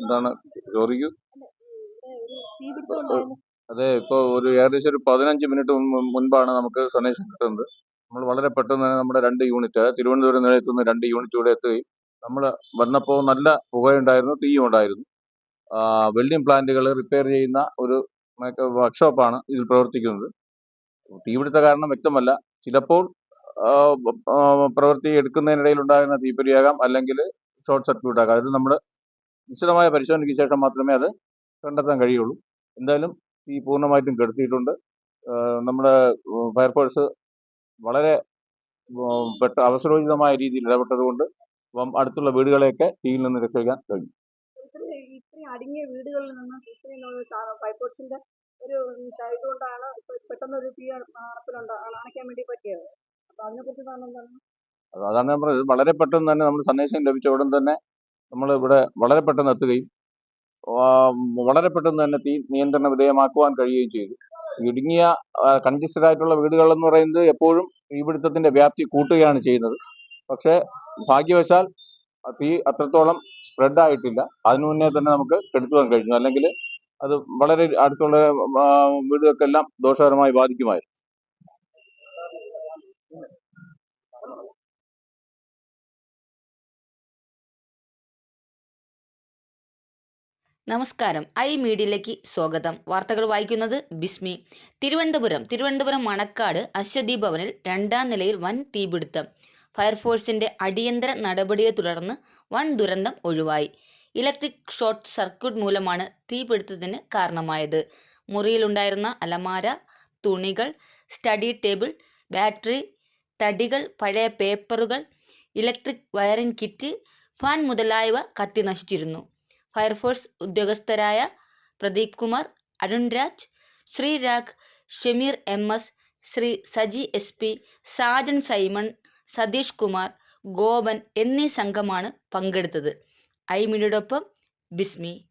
എന്താണ്? ചോദിക്കൂ അതെ ഇപ്പൊ ഒരു ഏകദേശം ഒരു പതിനഞ്ച് മിനിറ്റ് മുൻപാണ് നമുക്ക് സന്ദേശം കിട്ടുന്നത്. നമ്മൾ വളരെ പെട്ടെന്ന് തന്നെ നമ്മുടെ രണ്ട് യൂണിറ്റ് തിരുവനന്തപുരം നിലയത്തു നിന്ന് രണ്ട് യൂണിറ്റ് ഇവിടെ എത്തുകയും നമ്മൾ വന്നപ്പോൾ നല്ല പുകയുണ്ടായിരുന്നു തീയും ഉണ്ടായിരുന്നു. വെൽഡിംഗ് പ്ലാന്റുകൾ റിപ്പയർ ചെയ്യുന്ന ഒരു വർക്ക്ഷോപ്പാണ് ഇതിൽ പ്രവർത്തിക്കുന്നത്. തീപിടുത്ത കാരണം വ്യക്തമല്ല. ചിലപ്പോൾ പ്രവൃത്തി എടുക്കുന്നതിനിടയിൽ ഉണ്ടാകുന്ന തീപ്പൊരിയാകാം അല്ലെങ്കിൽ ഷോർട്ട് സർക്യൂട്ട് ആകാം. അതിൽ നമ്മൾ വിശദമായ പരിശോധനയ്ക്ക് ശേഷം മാത്രമേ അത് കണ്ടെത്താൻ കഴിയുള്ളൂ. എന്തായാലും തീ പൂർണമായിട്ടും കെടുത്തിയിട്ടുണ്ട്. നമ്മുടെ ഫയർഫോഴ്സ് വളരെ പെട്ട അവസരോചിതമായ രീതിയിൽ ഇടപെട്ടതുകൊണ്ട് അടുത്തുള്ള വീടുകളെയൊക്കെ തീയിൽ നിന്ന് രക്ഷിക്കാൻ കഴിഞ്ഞു. ഇത്രയും ഇത്രയും അടങ്ങിയ വീടുകളിൽ നിന്നും ഇത്രയും ഫയർഫോഴ്സിന്റെ ഒരു ഇതുകൊണ്ടാണ് പെട്ടെന്ന് ഒരു തീ അണപ്പിലുണ്ടാ അണയ്ക്കാൻ വേണ്ടി പറ്റിയത്. അപ്പൊ അതിനെ കുറിച്ച് അതാണ് ഞാൻ വളരെ പെട്ടെന്ന് തന്നെ നമ്മൾ സന്ദേശം ലഭിച്ച ഉടൻ തന്നെ നമ്മൾ ഇവിടെ വളരെ പെട്ടെന്ന് എത്തുകയും വളരെ പെട്ടെന്ന് തന്നെ തീ നിയന്ത്രണ വിധേയമാക്കുവാൻ കഴിയുകയും ചെയ്തു. ഇടുങ്ങിയ കൺജസ്റ്റഡ് ആയിട്ടുള്ള വീടുകൾ എന്ന് പറയുന്നത് എപ്പോഴും തീപിടുത്തത്തിന്റെ വ്യാപ്തി കൂട്ടുകയാണ് ചെയ്യുന്നത്. പക്ഷേ ഭാഗ്യവശാൽ തീ അത്രത്തോളം സ്പ്രെഡ് ആയിട്ടില്ല അതിനു മുന്നേ തന്നെ നമുക്ക് കെടുത്തുവാൻ കഴിഞ്ഞു. അല്ലെങ്കിൽ അത് വളരെ അടുത്തുള്ള വീടുകൾക്കെല്ലാം ദോഷകരമായി ബാധിക്കുമായിരുന്നു. നമസ്കാരം. ഐ മീഡിയയിലേക്ക് സ്വാഗതം. വാർത്തകൾ വായിക്കുന്നത് ബിസ്മി. തിരുവനന്തപുരം തിരുവനന്തപുരം മണക്കാട് അശ്വതി ഭവനിൽ രണ്ടാം നിലയിൽ വൻ തീപിടുത്തം. ഫയർഫോഴ്സിന്റെ അടിയന്തര നടപടിയെ തുടർന്ന് വൻ ദുരന്തം ഒഴിവായി. ഇലക്ട്രിക് ഷോർട്ട് സർക്യൂട്ട് മൂലമാണ് തീപിടുത്തത്തിന് കാരണമായത്. മുറിയിലുണ്ടായിരുന്ന അലമാര തുണികൾ സ്റ്റഡി ടേബിൾ ബാറ്ററി തടികൾ പഴയ പേപ്പറുകൾ ഇലക്ട്രിക് വയറിംഗ് കിറ്റ് ഫാൻ മുതലായവ കത്തി നശിച്ചിരുന്നു. Fire force ഉദ്യോഗസ്ഥരായ Pradeep Kumar Arun Raj Sreerag Shameer M S Sree Saji S P Sajan Simon Satheesh Kumar Gopan എന്നീ സംഘമാണ് പങ്കെടുത്തത്. ഐ ബിസ്മി.